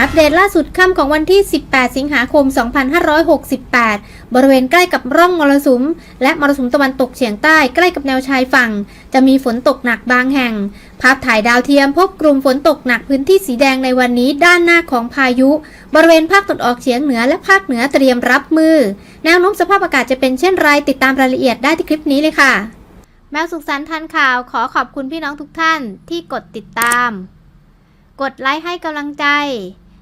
อัปเดตล่าสุดค่ำของวันที่ 18 สิงหาคม 2568 บริเวณใกล้กับร่องมรสุม และมรสุมตะวันตกเฉียงใต้ใกล้กับแนวชายฝั่ง จะมีฝนตกหนักบางแห่ง ภาพถ่ายดาวเทียมพบกลุ่มฝนตกหนักพื้นที่สีแดงในวันนี้ด้านหน้าของพายุ บริเวณภาคตะวันออกเฉียงเหนือและภาคเหนือเตรียมรับมือ แนวโน้มสภาพอากาศจะเป็นเช่นไรติดตามรายละเอียดได้ที่คลิปนี้เลยค่ะ แมวสุขสันต์ทันข่าวขอขอบคุณพี่น้องทุกท่านที่กดติดตามกดไลค์ให้กำลังใจ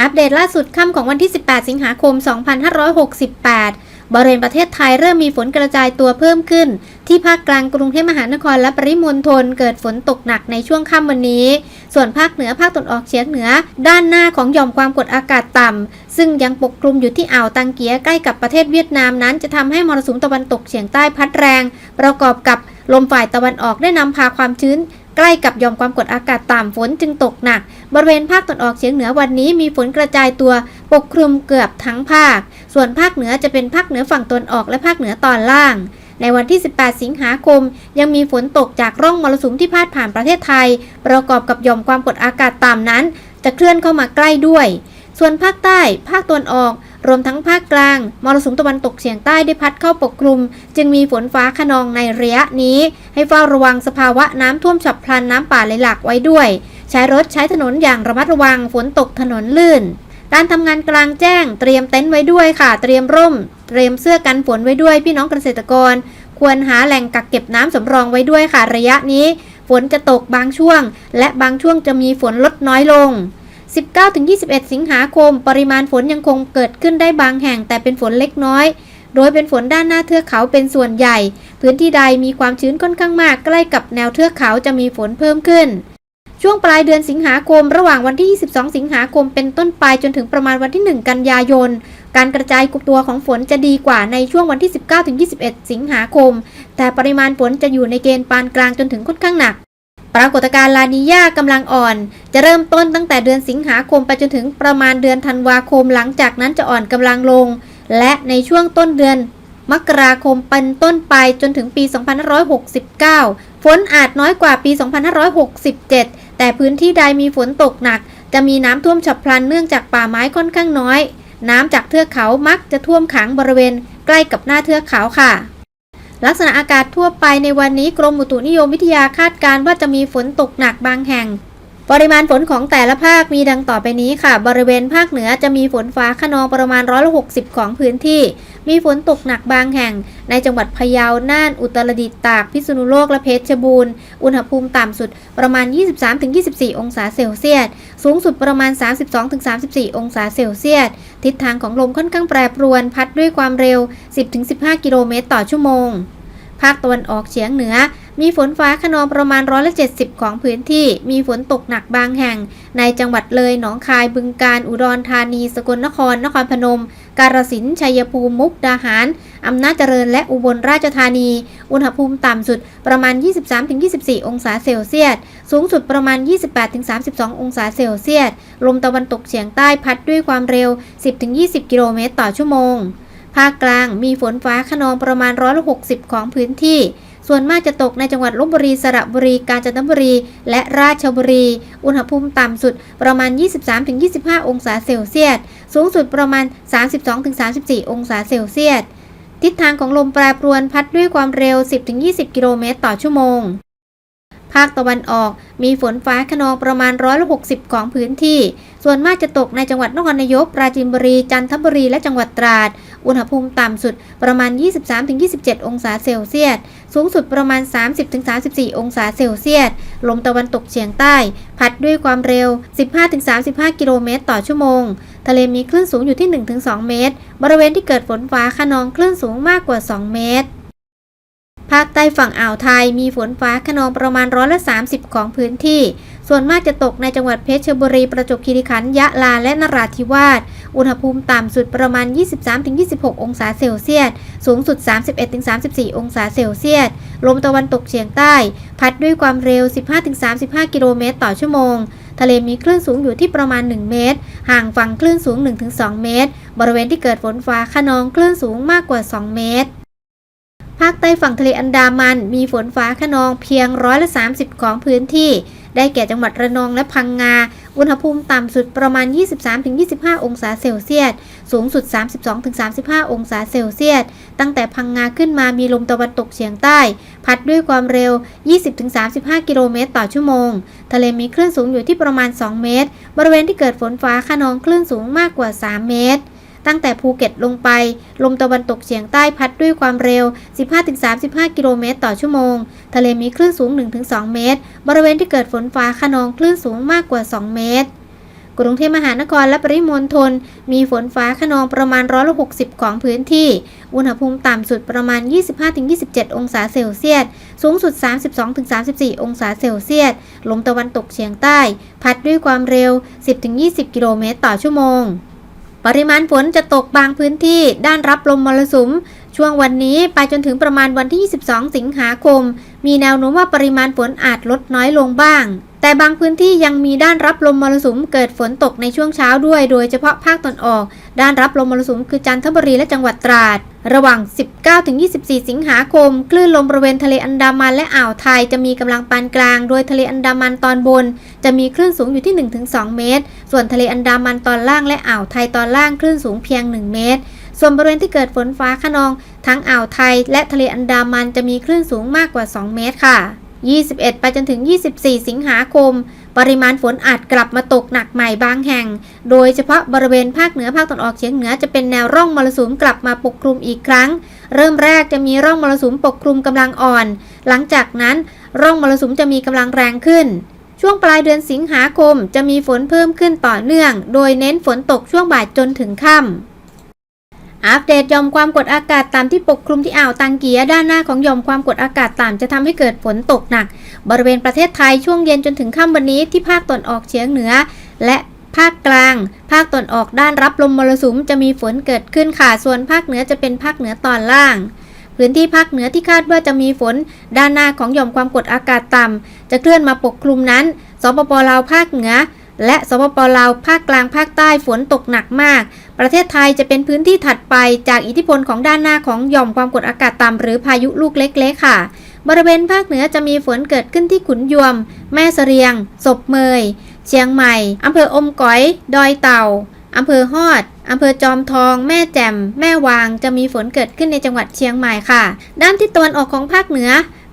อัปเดตล่าสุดค่ำของวันที่ 18 สิงหาคม 2568 บริเวณประเทศไทยเริ่มมีฝนกระจายตัวเพิ่มขึ้น ที่ภาคกลางกรุงเทพมหานครและปริมณฑลเกิดฝนตกหนักในช่วงค่ำวันนี้ ส่วนภาคเหนือภาคตะวันออกเฉียงเหนือ ด้านหน้าของหย่อมความกดอากาศต่ำ ซึ่งยังปกคลุมอยู่ที่อ่าวตังเกียใกล้กับประเทศเวียดนามนั้น จะทำให้มรสุมตะวันตกเฉียงใต้พัดแรง ประกอบกับลมฝ่ายตะวันออกได้นำพาความชื้น ใกล้กับยอมความกดอากาศต่ำฝนจึงตกหนัก บริเวณภาคตะวันออกเฉียงเหนือวันนี้มีฝนกระจายตัวปกคลุมเกือบทั้งภาค ส่วนภาคเหนือจะเป็นภาคเหนือฝั่งตะวันออกและภาคเหนือตอนล่างในวันที่ 18 สิงหาคม ยังมีฝนตกจากร่องมรสุมที่พาดผ่านประเทศไทย ประกอบกับหย่อมความกดอากาศต่ำนั้น จะเคลื่อนเข้ามาใกล้ด้วย ส่วนภาคใต้ ภาคตะวันออก รวมทั้งภาคกลาง มรสุมตะวันตกเฉียงใต้ได้พัดเข้าปกคลุม จึงมีฝนฟ้าขนองในระยะนี้ ให้เฝ้าระวังสภาวะน้ำท่วมฉับพลันน้ำป่าไหลหลากไว้ด้วย ใช้รถใช้ถนนอย่างระมัดระวังฝนตกถนนลื่น การทำงานกลางแจ้ง เตรียมเต็นท์ไว้ด้วยค่ะ เตรียมร่ม เตรียมเสื้อกันฝนไว้ด้วย พี่น้องเกษตรกร ควรหาแหล่งกักเก็บน้ำสำรองไว้ด้วยค่ะ ระยะนี้ ฝนจะตกบางช่วง และบางช่วงจะมีฝนลดน้อยลง 19-21 สิงหาคม ปริมาณฝนยังคงเกิดขึ้นได้บางแห่งแต่เป็นฝนเล็กน้อย โดยเป็นฝนด้านหน้าเทือกเขาเป็นส่วนใหญ่ พื้นที่ใดมีความชื้นค่อนข้างมากใกล้กับแนวเทือกเขาจะมีฝนเพิ่มขึ้น ช่วงปลายเดือนสิงหาคม ระหว่างวันที่ 22 สิงหาคมเป็นต้นไปจนถึงประมาณวันที่ 1 กันยายน การกระจายกลุ่มตัวของฝนจะดีกว่าในช่วงวันที่ 19-21 สิงหาคม แต่ปริมาณฝนจะอยู่ในเกณฑ์ปานกลางจนถึงค่อนข้างหนัก ปรากฏการณ์ลานีญากำลังอ่อน จะเริ่มต้นตั้งแต่เดือนสิงหาคมไปจนถึงประมาณเดือนธันวาคมหลังจากนั้นจะอ่อนกำลังลง และในช่วงต้นเดือน มกราคมเป็นต้นไปจนถึงปี 2569 ฝนอาจน้อยกว่าปี 2567 แต่พื้นที่ใดมีฝนตกหนัก จะมีน้ำท่วมฉับพลันเนื่องจากป่าไม้ค่อนข้างน้อย น้ำจากเทือกเขามักจะท่วมขังบริเวณใกล้กับหน้าเทือกเขาค่ะ ลักษณะอากาศทั่วไปในวันนี้กรมอุตุนิยมวิทยาคาดการณ์ว่าจะมีฝนตกหนักบางแห่ง ปริมาณฝนของแต่ละภาคมีดังต่อไปนี้ค่ะ บริเวณภาคเหนือจะมีฝนฟ้าขนองประมาณร้อยละ60ของพื้นที่ มีฝนตกหนักบางแห่ง ในจังหวัดพะเยา น่าน อุตรดิตถ์ ตาก พิษณุโลก และเพชรบูรณ์ อุณหภูมิต่ำสุดประมาณ 23-24 องศาเซลเซียส สูงสุดประมาณ 32-34 องศาเซลเซียส ทิศทางของลมค่อนข้างแปรปรวน พัดด้วยความเร็ว 10-15 กิโลเมตรต่อชั่วโมง ภาคตะวันออกเฉียงเหนือ มีฝนฟ้าขนองประมาณร้อยละ70 ของพื้นที่ มีฝนตกหนักบางแห่ง ในจังหวัดเลย หนองคาย บึงกาฬ อุดรธานี สกลนคร นครพนม กาฬสินธุ์ ชัยภูมิ มุกดาหาร อำนาจเจริญ และอุบลราชธานี อุณหภูมิต่ำสุดประมาณ 23-24 องศาเซลเซียส สูงสุดประมาณ 28-32 องศาเซลเซียส ลมตะวันตกเฉียงใต้พัดด้วยความเร็ว 10-20 กิโลเมตรต่อชั่วโมง ภาคกลางมีฝนฟ้าขนองประมาณร้อยละ60 ของพื้นที่ ส่วนมากจะตกในจังหวัดลบบุรีสระบุรี กาญจนบุรี และราชบุรี อุณหภูมิต่ำสุดประมาณ 23-25 องศาเซลเซียส สูงสุดประมาณ 32-34 องศาเซลเซียส ทิศทางของลมแปรปรวนพัดด้วยความเร็ว 10-20 กิโลเมตรต่อชั่วโมงภาคตะวันออกมีฝนฟ้าขนองประมาณร้อยละ60ของพื้นที่ ส่วนมากจะตกในจังหวัดนครนายก ปราจีนบุรี จันทบุรี และจังหวัดตราด อุณหภูมิต่ำสุดประมาณ 23-27 องศาเซลเซียส สูงสุดประมาณ 30-34 องศาเซลเซียส ลมตะวันตกเฉียงใต้ พัดด้วยความเร็ว 15-35 กิโลเมตรต่อชั่วโมง ทะเลมีคลื่นสูงอยู่ที่ 1-2 เมตร บริเวณที่เกิดฝนฟ้าขนองคลื่นสูงมากกว่า 2 เมตรภาคใต้ฝั่งอ่าวไทยมีฝนฟ้าขนองประมาณร้อยละ 30 ของพื้นที่ ส่วนมากจะตกในจังหวัดเพชรบุรี ประจวบคีรีขันธ์ ยะลา และนราธิวาส อุณหภูมิต่ำสุดประมาณ 23-26 องศาเซลเซียส สูงสุด 31-34 องศาเซลเซียส ลมตะวันตกเฉียงใต้ พัดด้วยความเร็ว 15-35 กิโลเมตรต่อชั่วโมงทะเลมีคลื่นสูงอยู่ที่ประมาณ 1 เมตร ห่างฝั่งคลื่นสูง 1-2 เมตร บริเวณที่เกิดฝนฟ้าขนองคลื่นสูงมากกว่า 2 เมตร ภาคใต้ฝั่งทะเลอันดามัน มีฝนฟ้าขนองเพียงร้อยละ 30 ของพื้นที่ ได้แก่จังหวัดระนองและพังงา อุณหภูมิต่ำสุดประมาณ 23-25 องศาเซลเซียส สูงสุด 32-35 องศาเซลเซียส ตั้งแต่พังงาขึ้นมามีลมตะวันตกเฉียงใต้ พัดด้วยความเร็ว 20-35 กิโลเมตรต่อชั่วโมง ทะเลมีคลื่นสูงอยู่ที่ประมาณ 2 เมตร บริเวณที่เกิดฝนฟ้าขนองคลื่นสูงมากกว่า 3 เมตร ตั้งแต่ภูเก็ตลงไป ลมตะวันตกเฉียงใต้พัดด้วยความเร็ว 15-35 กิโลเมตรต่อชั่วโมง ทะเลมีคลื่นสูง 1-2 เมตร บริเวณที่เกิดฝนฟ้าขนองคลื่นสูงมากกว่า 2 เมตร กรุงเทพมหานครและปริมณฑลมีฝนฟ้าขนองประมาณร้อยละ60 ของพื้นที่ อุณหภูมิต่ำสุดประมาณ 25-27 องศาเซลเซียส สูงสุด 32-34 องศาเซลเซียส ลมตะวันตกเฉียงใต้ พัดด้วยความเร็ว 10-20 กิโลเมตรต่อชั่วโมง ปริมาณฝนจะตกบางพื้นที่ด้านรับลมมรสุม ช่วงวันนี้ไปจนถึงประมาณวันที่ 22 สิงหาคม มีแนวโน้มว่าปริมาณฝนอาจลดน้อยลงบ้าง แต่บางพื้นที่ยังมีด้านรับลมมรสุมเกิดฝนตกในช่วงเช้าด้วย โดยเฉพาะภาคตอนออก ด้านรับลมมรสุมคือจันทบุรีและจังหวัดตราด ระหว่าง 19-24 สิงหาคม คลื่นลมบริเวณทะเลอันดามันและอ่าวไทยจะมีกำลังปานกลาง โดยทะเลอันดามันตอนบน จะมีคลื่นสูงอยู่ที่ 1-2 เมตร ส่วนทะเลอันดามันตอนล่างและอ่าวไทยตอนล่างคลื่นสูงเพียง 1 เมตร ส่วนบริเวณที่เกิดฝนฟ้าขนอง ทั้งอ่าวไทย และทะเลอันดามันจะมีคลื่นสูงมากกว่า 2 เมตรค่ะ 21 ไปจนถึง 24 สิงหาคม ปริมาณฝนอาจกลับมาตกหนักใหม่บางแห่ง โดยเฉพาะบริเวณภาคเหนือภาคตะวันออกเฉียงเหนือจะเป็นแนวร่องมรสุมกลับมาปกคลุมอีกครั้ง เริ่มแรกจะมีร่องมรสุมปกคลุมกำลังอ่อน หลังจากนั้นร่องมรสุมจะมีกำลังแรงขึ้น ช่วงปลายเดือนสิงหาคมจะมีฝนเพิ่มขึ้นต่อเนื่อง โดยเน้นฝนตกช่วงบ่ายจนถึงค่ำ อัปเดตยอมความกดอากาศต่ำที่ปกคลุมที่อ่าวตังเกียด้านหน้าของยอมความกดอากาศต่ำจะทำให้เกิดฝนตกหนัก บริเวณประเทศไทยช่วงเย็นจนถึงค่ำวันนี้ที่ภาคตอนออกเฉียงเหนือ และภาคกลาง ภาคตอนออกด้านรับลมมรสุมจะมีฝนเกิดขึ้นค่ะส่วนภาคเหนือจะเป็นภาคเหนือตอนล่าง พื้นที่ภาคเหนือที่คาดว่าจะมีฝน ด้านหน้าของยอมความกดอากาศต่ำจะเคลื่อนมาปกคลุมนั้น สปปลาวภาคเหนือ และสปปลาวภาคกลางภาคใต้ฝนตกหนักมาก ประเทศไทยจะเป็นพื้นที่ถัดไปจากอิทธิพลของด้านหน้าของหย่อมความกดอากาศต่ำหรือพายุลูกเล็กๆค่ะ บริเวณภาคเหนือจะมีฝนเกิดขึ้นที่ขุนยวม แม่เสรียง ศพเมย เชียงใหม่อำเภออมก๋อย ดอยเต่าอำเภอฮอดอำเภอจอมทอง แม่แจ่ม แม่วาง จะมีฝนเกิดขึ้นในจังหวัดเชียงใหม่ค่ะ ด้านทิศตะวันออกของภาคเหนือ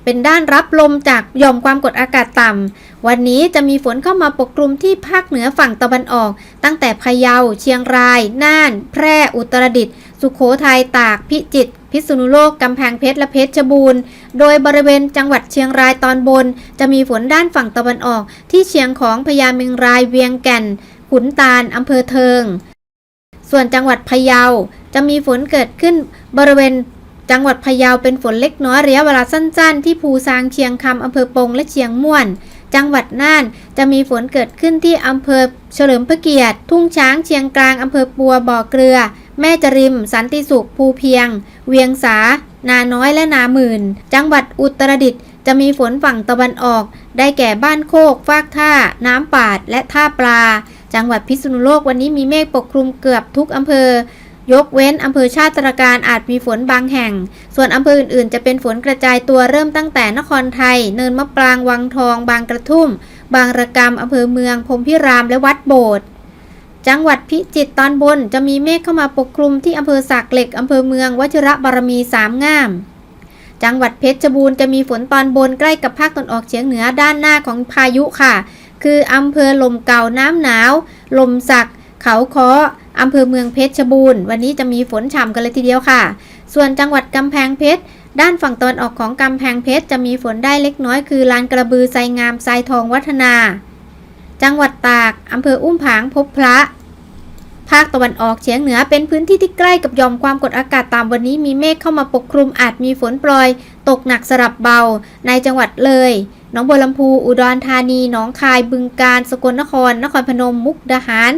เป็นด้านรับลมจากหย่อมความกดอากาศต่ำ วันนี้จะมีฝนเข้ามาปกคลุมที่ภาคเหนือฝั่งตะวันออก ตั้งแต่พะเยา เชียงราย น่าน แพร่ อุตรดิตถ์ สุขโขทัย ตาก พิจิตร พิษณุโลก กำแพงเพชร และเพชรบูรณ์ โดยบริเวณจังหวัดเชียงรายตอนบน จะมีฝนด้านฝั่งตะวันออก ที่เชียงของพญาเมงราย เวียงแก่น ขุนตาลอำเภอเทิง ส่วนจังหวัดพะเยา จะมีฝนเกิดขึ้นบริเวณ จังหวัดพะเยาเป็นฝนเล็กน้อยระยะเวลาสั้นๆ ที่ภูซางเชียงคำอำเภอปงและเชียงม่วน จังหวัดน่านจะมีฝนเกิดขึ้นที่อำเภอเฉลิมพระเกียรติ ทุ่งช้างเชียงกลางอำเภอปัวบ่อเกลือ แม่จริม สันติสุขภูเพียง เวียงสา นาน้อยและนาหมื่น จังหวัดอุตรดิตถ์จะมีฝนฝั่งตะวันออก ได้แก่บ้านโคก ฟากท่า น้ำปาด และท่าปลา จังหวัดพิษณุโลกวันนี้มีเมฆปกคลุมเกือบทุกอำเภอ ยกเว้นอำเภอชาติตรการอาจมีฝนบางแห่ง ส่วนอำเภออื่นๆ จะเป็นฝนกระจายตัวเริ่มตั้งแต่นครไทย เนินมะปราง วังทอง บางกระทุ่ม บางระกำอำเภอเมือง พรมพิราม และวัดโบสถ์จังหวัดพิจิตรตอนบนจะมีเมฆเข้ามาปกคลุมที่อำเภอสากเหล็กอำเภอเมืองวชิระบารมีสามงาม จังหวัดเพชรบูรณ์จะมีฝนตอนบนใกล้กับภาคตะวันออกเฉียงเหนือด้านหน้าของพายุค่ะ คืออำเภอลมเก่าน้ำหนาว ลมสัก เขาค้ออำเภอเมืองเพชรบูรณ์ วันนี้จะมีฝนฉ่ำกันเลยทีเดียวค่ะ ส่วนจังหวัดกำแพงเพชร ด้านฝั่งตะวันออกของกำแพงเพชรจะมีฝนได้เล็กน้อยคือลานกระบือไซงามไซทองวัฒนา จังหวัดตากอำเภออุ้มผางพบพระ ภาคตะวันออกเฉียงเหนือเป็นพื้นที่ที่ใกล้กับยอมความกดอากาศต่ำวันนี้มีเมฆเข้ามาปกคลุมอาจมีฝนโปรย ตกหนักสลับเบา ในจังหวัดเลยหนองบัวลำพู อุดรธานี หนองคาย บึงกาฬ สกลนคร นครพนม มุกดาหาร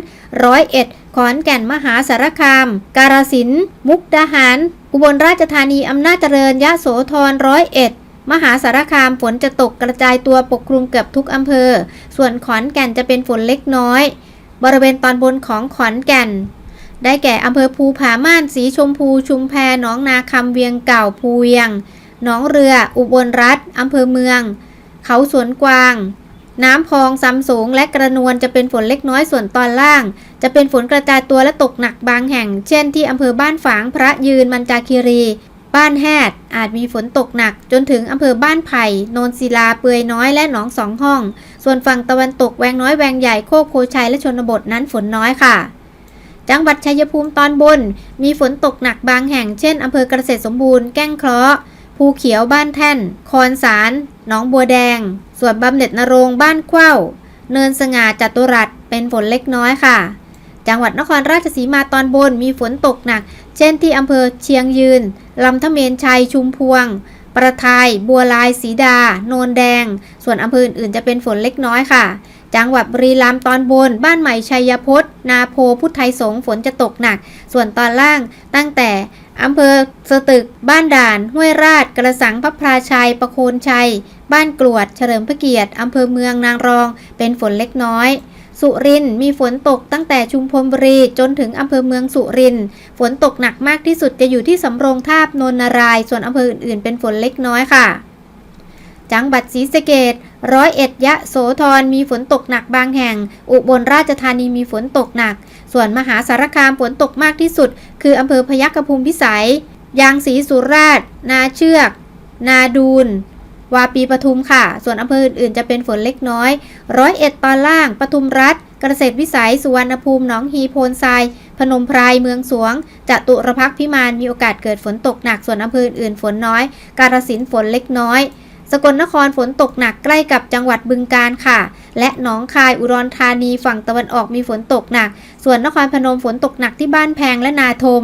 ร้อยเอ็ดขอนแก่นมหาสารคาม กาฬสินธุ์มุกดาหาร อุบลราชธานีอำนาจเจริญยะโสธรร้อยเอ็ดมหาสารคามฝนจะตกกระจายตัวปกคลุมเกือบทุกอำเภอ ส่วนขอนแก่นจะเป็นฝนเล็กน้อย บริเวณตอนบนของขอนแก่น ได้แก่อำเภอภูผาม่านสีชมพูชุมแพหนองนาคำเวียงเก่าภูเวียงหนองเรือ อุบลรัฐอำเภอเมือง เขาสวนกวาง น้ำพองซำสูงและกระนวนจะเป็นฝนเล็กน้อยส่วนตอนล่าง จะเป็นฝนกระจายตัวและตกหนักบางแห่ง เช่นที่อำเภอบ้านฝางพระยืนมันจาคีรี บ้านแฮดอาจมีฝนตกหนัก จนถึงอำเภอบ้านไผ่โนนศิลาเปือยน้อยและหนองสองห้อง ส่วนฝั่งตะวันตกแวงน้อยแวงใหญ่โคกโคชัยและชนบทนั้นฝนน้อยค่ะจังหวัดชัยภูมิตอนบน มีฝนตกหนักบางแห่ง เช่นอำเภอเกษตรสมบูรณ์ แก้งเคราะห์ภูเขียวบ้านแท่น คอนสาร หนองบัวแดง ส่วนบำเหน็จนรงบ้านเข้าเนินสง่าจัตุรัสเป็นฝนเล็กน้อยค่ะ จังหวัดนครราชสีมาตอนบนมีฝนตกหนัก เช่นที่อำเภอเชียงยืน ลำทะเมนชัยชุมพวง ประทาย บัวลายสีดา โนนแดง ส่วนอำเภออื่นจะเป็นฝนเล็กน้อยค่ะ จังหวัดบุรีรัมย์ตอนบน บ้านใหม่ชัยพจน์นาโพพุทธไทยสงฝนจะตกหนัก ส่วนตอนล่างตั้งแต่ อำเภอสตึก บ้านด่าน ห้วยราช กระสังพระพราชัย ประโคนชัย บ้านกรวด เฉลิมพระเกียรติ อำเภอเมืองนางรอง เป็นฝนเล็กน้อย สุรินทร์มีฝนตกตั้งแต่ชุมพลบุรีจนถึงอำเภอเมืองสุรินทร์ฝนตกหนักมากที่สุดจะอยู่ที่สำโรงทาบนนนาราย ส่วนอำเภออื่นๆ เป็นฝนเล็กน้อยค่ะ จังหวัดศรีสะเกดร้อยเอ็ดยะโสธรมีฝนตกหนักบางแห่ง อุบลราชธานีมีฝนตกหนัก ส่วนมหาสารคามฝนตกมากที่สุด คืออำเภอพยัคฆภูมิพิสัย ยางศรีสุราษฎร์นาเชือก นาดูนวาปีปทุมค่ะ ส่วนอำเภออื่นๆ จะเป็นฝนเล็กน้อย ร้อยเอ็ดตอนล่าง ปทุมรัฐ เกษตรวิสัย สุวรรณภูมิ หนองฮีโพนทราย พนมไพร เมืองสวง จตุรพักพิมาน มีโอกาสเกิดฝนตกหนัก ส่วนอำเภออื่นๆ ฝนน้อย กาฬสินฝนเล็กน้อย สกลนครฝนตกหนักใกล้กับจังหวัดบึงกาฬค่ะ และหนองคายอุดรธานีฝั่งตะวันออกมีฝนตกหนัก ส่วนนครพนมฝนตกหนักที่บ้านแพงและนาทม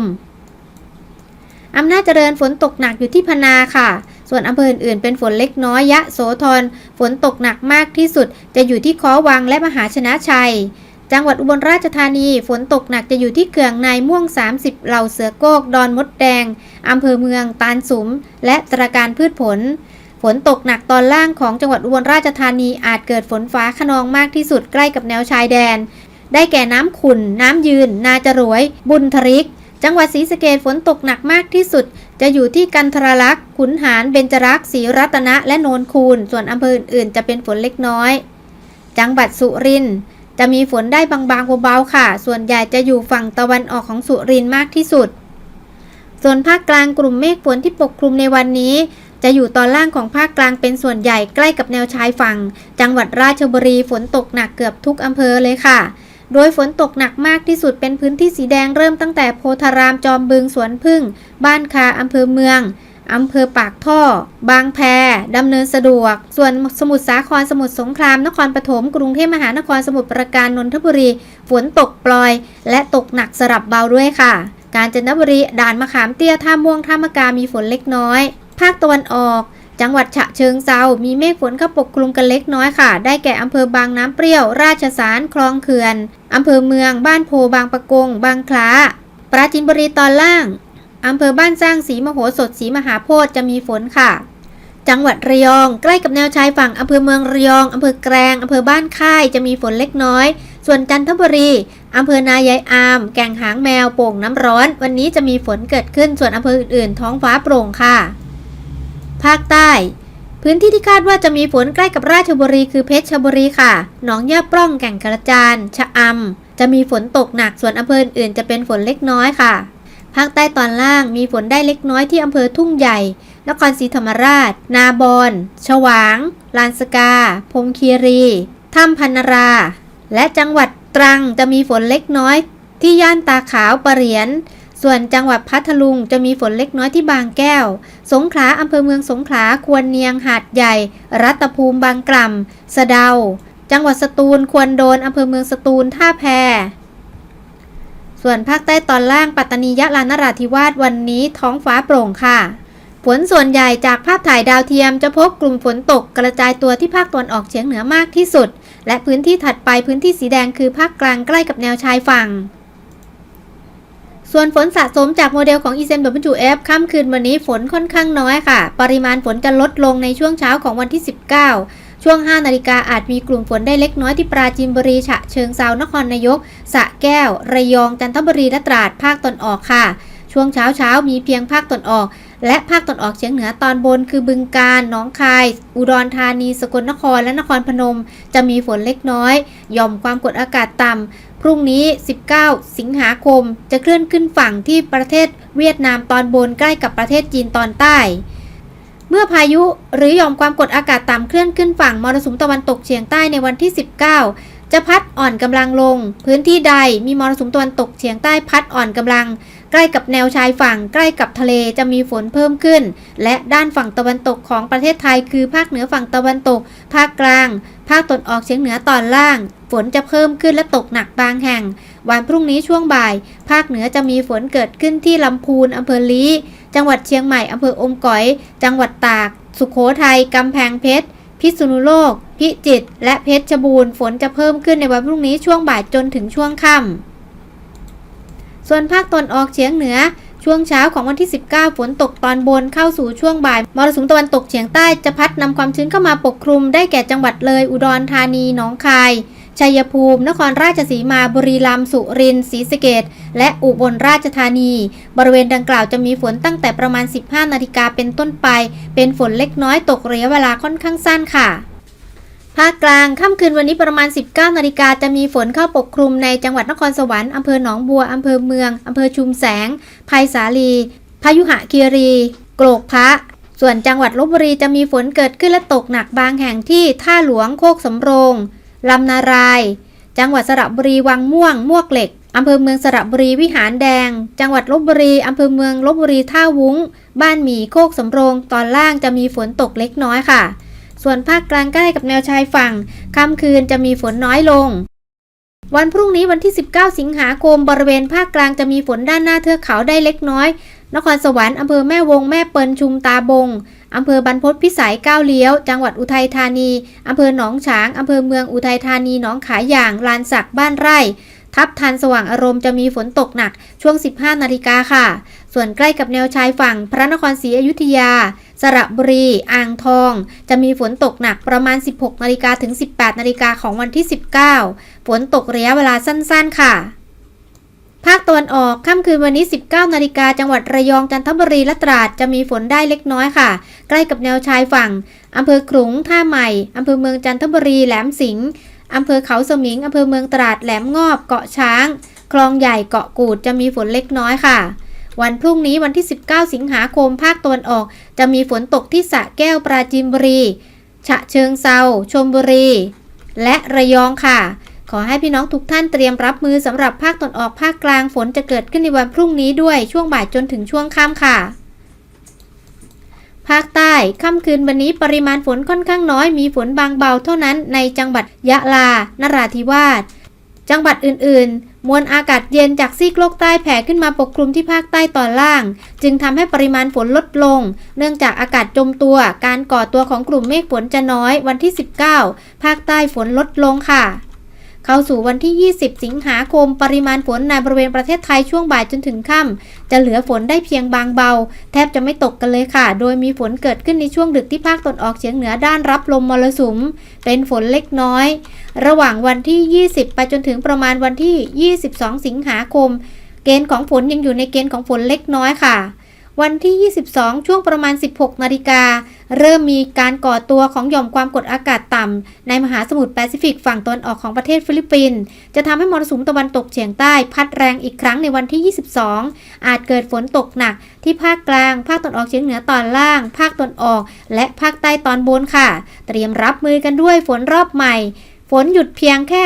อำนาจเจริญฝนตกหนักอยู่ที่พนาค่ะ ส่วนอำเภออื่นๆเป็นฝนเล็กน้อยยะโสธรฝนตกหนักมากที่สุด จะอยู่ที่ค้อวังและมหาชนะชัย จังหวัดอุบลราชธานีฝนตกหนักจะอยู่ที่เขื่องในม่วง 30 เหล่าเสือโกกดอนมดแดงอำเภอเมือง ตาลสุม และตราการพืชผล ฝนตกหนักตอนล่างของจังหวัดอุบลราชธานีอาจเกิดฝนฟ้าขนองมากที่สุดใกล้กับแนวชายแดน ได้แก่น้ำขุ่น น้ำยืน นาจรวย บุญทริก จังหวัดศรีสะเกดฝนตกหนักมากที่สุด จะอยู่ที่กันทรลักษ์ ขุนหาร เบญจรักษ์ศรีรัตนะ และโนนคูน ส่วนอำเภออื่นๆจะเป็นฝนเล็กน้อย จังหวัดสุรินทร์จะมีฝนได้บางๆเบาๆค่ะ ส่วนใหญ่จะอยู่ฝั่งตะวันออกของสุรินทร์มากที่สุด ส่วนภาคกลางกลุ่มเมฆฝนที่ปกคลุมในวันนี้ จะอยู่ตอนล่างของภาคกลางเป็นส่วนใหญ่ใกล้กับแนวชายฝั่ง จังหวัดราชบุรีฝนตกหนักเกือบทุกอำเภอเลยค่ะ โดยฝนตกหนักมากที่สุดเป็นพื้นที่สีแดงเริ่มตั้งแต่โพธารามจอมบึงสวนพึ่ง บ้านคาอำเภอเมืองอำเภอปากท่อ บางแพ ดำเนินสะดวก ส่วนสมุทรสาคร สมุทรสงคราม นครปฐม กรุงเทพมหานคร สมุทรปราการ นนทบุรี ฝนตกปล่อย และตกหนักสลับเบาด้วยค่ะ กาญจนบุรี ด่านมะขามเตี้ย ท่าม่วง ท่ามะกามีฝนเล็กน้อย ภาคตะวันออก จังหวัดฉะเชิงเซา มีเมฆฝนเข้าปกคลุมกันเล็กน้อยค่ะ ได้แก่อำเภอบางน้ำเปรี้ยว ราชสารคลองเขื่อน อำเภอเมือง บ้านโพบางปะกง บางคล้า ปราจีนบุรีตอนล่าง อำเภอบ้านสร้างสีมโหสถสีมหาโพธิ์จะมีฝนค่ะ จังหวัดระยอง ใกล้กับแนวชายฝั่งอำเภอเมืองระยอง อำเภอแกลงอำเภอบ้านค่าย จะมีฝนเล็กน้อย ส่วนจันทบุรีอำเภอนายายอาม แก่งหางแมว โป่งน้ำร้อน วันนี้จะมีฝนเกิดขึ้น ส่วนอำเภออื่นๆ ท้องฟ้าโปร่งค่ะ ภาคใต้ พื้นที่ที่คาดว่าจะมีฝนใกล้กับราชบุรีคือเพชรบุรีค่ะ หนองย่าปล้องแก่งกระจาน ชะอำ จะมีฝนตกหนักส่วนอำเภออื่นจะเป็นฝนเล็กน้อยค่ะ ภาคใต้ตอนล่างมีฝนได้เล็กน้อยที่อำเภอทุ่งใหญ่ นครศรีธรรมราช นาบอนฉวาง ลานสกา พมคีรีถ้ำพันรา และจังหวัดตรังจะมีฝนเล็กน้อยที่ย่านตาขาวปะเหรียญ ส่วนจังหวัดพัทลุงจะมีฝนเล็กน้อยที่บางแก้ว สงขลาอำเภอเมืองสงขลาควรเนียงหาดใหญ่ รัตภูมิบางกล่ำสะเดา จังหวัดสตูลควรโดนอำเภอเมืองสตูลท่าแพส่วนภาคใต้ตอนล่างปัตตานียะลานราธิวาสวันนี้ท้องฟ้าโปร่งค่ะ ฝนส่วนใหญ่จากภาพถ่ายดาวเทียมจะพบกลุ่มฝนตกกระจายตัวที่ภาคตะวันออกเฉียงเหนือมากที่สุด และพื้นที่ถัดไปพื้นที่สีแดงคือภาคกลางใกล้กับแนวชายฝั่ง ส่วนฝนสะสมจากโมเดลของ ECMWF ค่ำคืนวันนี้ฝนค่อนข้างน้อยค่ะ ปริมาณฝนจะลดลงในช่วงเช้าของวันที่ 19 ช่วง 5 นาฬิกาอาจมีกลุ่มฝนได้เล็กน้อยที่ปราจีนบุรีฉะเชิงเซานครนายกสะแก้ว ระยองจันทบุรีและตราดภาคตอนออกค่ะ ช่วงเช้าเช้ามีเพียงภาคตอนออก และภาคตอนออกเฉียงเหนือตอนบนคือบึงกาฬหนองคาย อุดรธานี สกลนคร และนครพนม จะมีฝนเล็กน้อย ย่อมความกดอากาศต่ำ พรุ่งนี้ 19 สิงหาคม จะเคลื่อนขึ้นฝั่งที่ประเทศเวียดนามตอนบนใกล้กับประเทศจีนตอนใต้ เมื่อพายุหรือหย่อมความกดอากาศต่ำเคลื่อนขึ้นฝั่งมรสุมตะวันตกเฉียงใต้ในวันที่ 19 จะพัดอ่อนกำลังลง พื้นที่ใดมีมรสุมตะวันตกเฉียงใต้พัดอ่อนกำลัง ใกล้กับแนวชายฝั่ง ใกล้กับทะเลจะมีฝนเพิ่มขึ้น และด้านฝั่งตะวันตกของประเทศไทย คือภาคเหนือฝั่งตะวันตก ภาคกลาง ภาคตะวันออกเฉียงเหนือตอนล่าง ฝนจะเพิ่มขึ้นและตกหนักบางแห่ง วันพรุ่งนี้ช่วงบ่าย ภาคเหนือจะมีฝนเกิดขึ้นที่ลำพูนอำเภอลี้จังหวัดเชียงใหม่อำเภออมก๋อย จังหวัดตาก สุขโขทัยกำแพงเพชรพิษณุโลก พิจิตรและเพชรบูรณ์ฝนจะเพิ่มขึ้นในวันพรุ่งนี้ช่วงบ่ายจนถึงช่วงค่ำ ส่วนภาคตะวันออกเฉียงเหนือ ช่วงเช้าของวันที่ 19 ฝนตกตอนบนเข้าสู่ช่วงบ่าย มรสุมตะวันตกเฉียงใต้จะพัดนำความชื้นเข้ามาปกคลุม ได้แก่จังหวัดเลย อุดรธานี หนองคาย ชัยภูมิ นครราชสีมา บุรีรัมย์ สุรินทร์ ศรีสะเกษและอุบลราชธานี บริเวณดังกล่าวจะมีฝนตั้งแต่ประมาณ 15 นาฬิกาเป็นต้นไป เป็นฝนเล็กน้อยตกระยะเวลาค่อนข้างสั้นค่ะ ภาคกลางค่ำคืนวันนี้ประมาณ 19 นาฬิกาจะมีฝนเข้าปกคลุมในจังหวัดนครสวรรค์อำเภอหนองบัวอำเภอเมืองอำเภอชุมแสงไผ่สาลีพายุหะคีรี โกรกพระ ส่วนจังหวัดลบบุรีจะมีฝนเกิดขึ้นและตกหนักบางแห่งที่ท่าหลวงโคกสำโรงลำนาราย จังหวัดสระบุรีวังม่วงมวกเหล็กอำเภอเมืองสระบุรีวิหารแดง จังหวัดลบบุรีอำเภอเมืองลบบุรีท่าวุ้ง บ้านหมีโคกสำโรง ตอนล่างจะมีฝนตกเล็กน้อยค่ะ ส่วนภาคกลางใกล้กับแนวชายฝั่งค่ำคืนจะมีฝนน้อยลง วันพรุ่งนี้วันที่ 19 สิงหาคมบริเวณภาคกลางจะมีฝนด้านหน้าเทือกเขาได้เล็กน้อย นครสวรรค์อำเภอแม่วงแม่เปิลชุมตาบงอำเภอบรรพตพิสัยก้าวเลี้ยว จังหวัดอุทัยธานีอำเภอหนองฉางอำเภอเมืองอุทัยธานีหนองขายอย่างลานสักบ้านไร่ ทับทันสว่างอารมณ์จะมีฝนตกหนักช่วง 15 นาฬิกาค่ะ ส่วนใกล้กับแนวชายฝั่งพระนครศรีอยุธยา สระบุรี อ่างทอง จะมีฝนตกหนักประมาณ 16นาฬิกาถึง 18นาฬิกาของวันที่ 19 ฝนตกระยะเวลาสั้นๆค่ะ ภาคตะวันออกค่ำคืนวันนี้ 19นาฬิกาจังหวัดระยองจันทบุรีและตราดจะมีฝนได้เล็กน้อยค่ะ ใกล้กับแนวชายฝั่งอำเภอขลุงท่าใหม่อำเภอเมืองจันทบุรีแหลมสิงห์อำเภอเขาสมิงอำเภอเมืองตราดแหลมงอบเกาะช้าง คลองใหญ่เกาะกูดจะมีฝนเล็กน้อยค่ะ วันพรุ่งนี้วันที่ 19 สิงหาคมภาคตะวันออก จะมีฝนตกที่สะแก้วปราจีนบุรี ฉะเชิงเซาชลบุรี และระยองค่ะ ขอให้พี่น้องทุกท่านเตรียมรับมือสำหรับภาคตะวันออกภาคกลางฝนจะเกิดขึ้นในวันพรุ่งนี้ด้วยช่วงบ่ายจนถึงช่วงค่ำค่ะภาคใต้ค่ำคืนวันนี้ปริมาณฝนค่อนข้างน้อยมีฝนบางเบาเท่านั้นในจังหวัดยะลา นราธิวาส จังหวัดอื่น ๆ มวลอากาศเย็นจากซีกโลกใต้แผ่ขึ้นมาปกคลุมที่ภาคใต้ตอนล่าง จึงทำให้ปริมาณฝนลดลง เนื่องจากอากาศจมตัว การก่อตัวของกลุ่มเมฆฝนจะน้อยวันที่ 19 ภาคใต้ฝนลดลงค่ะ เข้าสู่วันที่ 20 สิงหาคม ปริมาณฝนในบริเวณประเทศไทยช่วงบ่ายจนถึงค่ำจะเหลือฝนได้เพียงบางเบา แทบจะไม่ตกกันเลยค่ะ โดยมีฝนเกิดขึ้นในช่วงดึกที่ภาคตะวันออกเฉียงเหนือด้านรับลมมรสุม เป็นฝนเล็กน้อย ระหว่างวันที่ 20 ไปจนถึงประมาณวันที่ 22 สิงหาคม เกณฑ์ของฝนยังอยู่ในเกณฑ์ของฝนเล็กน้อยค่ะ วันที่ 22 ช่วงประมาณ 16 นาฬิกา เริ่มมีการก่อตัวของหย่อมความกดอากาศต่ำในมหาสมุทรแปซิฟิกฝั่งตะวันออกของประเทศฟิลิปปินส์จะทำให้มรสุมตะวันตกเฉียงใต้พัดแรงอีกครั้งในวันที่ 22 อาจเกิดฝนตกหนักที่ภาคกลาง ภาคตะวันออกเฉียงเหนือตอนล่าง ภาคตะวันออก และภาคใต้ตอนบนค่ะ เตรียมรับมือกันด้วยฝนรอบใหม่ ฝนหยุดเพียงแค่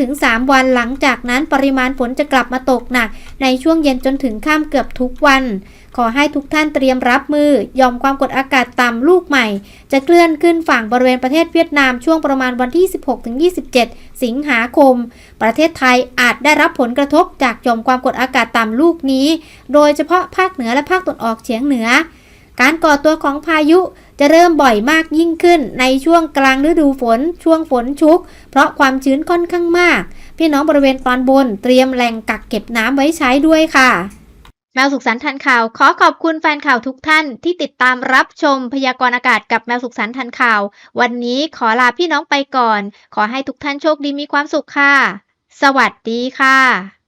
2-3 วันหลังจากนั้นปริมาณฝนจะกลับมาตกหนัก ในช่วงเย็นจนถึงข้ามเกือบทุกวัน ขอให้ทุกท่านเตรียมรับมือยอมความกดอากาศต่ำลูกใหม่ จะเคลื่อนขึ้นฝั่งบริเวณประเทศเวียดนามช่วงประมาณวันที่ 16-27 สิงหาคม ประเทศไทยอาจได้รับผลกระทบจากยอมความกดอากาศต่ำลูกนี้ โดยเฉพาะภาคเหนือและภาคตะวันออกเฉียงเหนือ การก่อตัวของพายุ จะเริ่มบ่อยมากยิ่งขึ้นในช่วงกลางฤดูฝน ช่วงฝนชุก เพราะความชื้นค่อนข้างมาก พี่น้องบริเวณตอนบนเตรียมแหล่งกักเก็บน้ำไว้ใช้ด้วยค่ะแมวสุขสันต์ทันข่าว ขอขอบคุณแฟนข่าวทุกท่านที่ติดตามรับชมพยากรณ์อากาศกับแมวสุขสันต์ทันข่าว วันนี้ขอลาพี่น้องไปก่อน ขอให้ทุกท่านโชคดีมีความสุขค่ะ สวัสดีค่ะ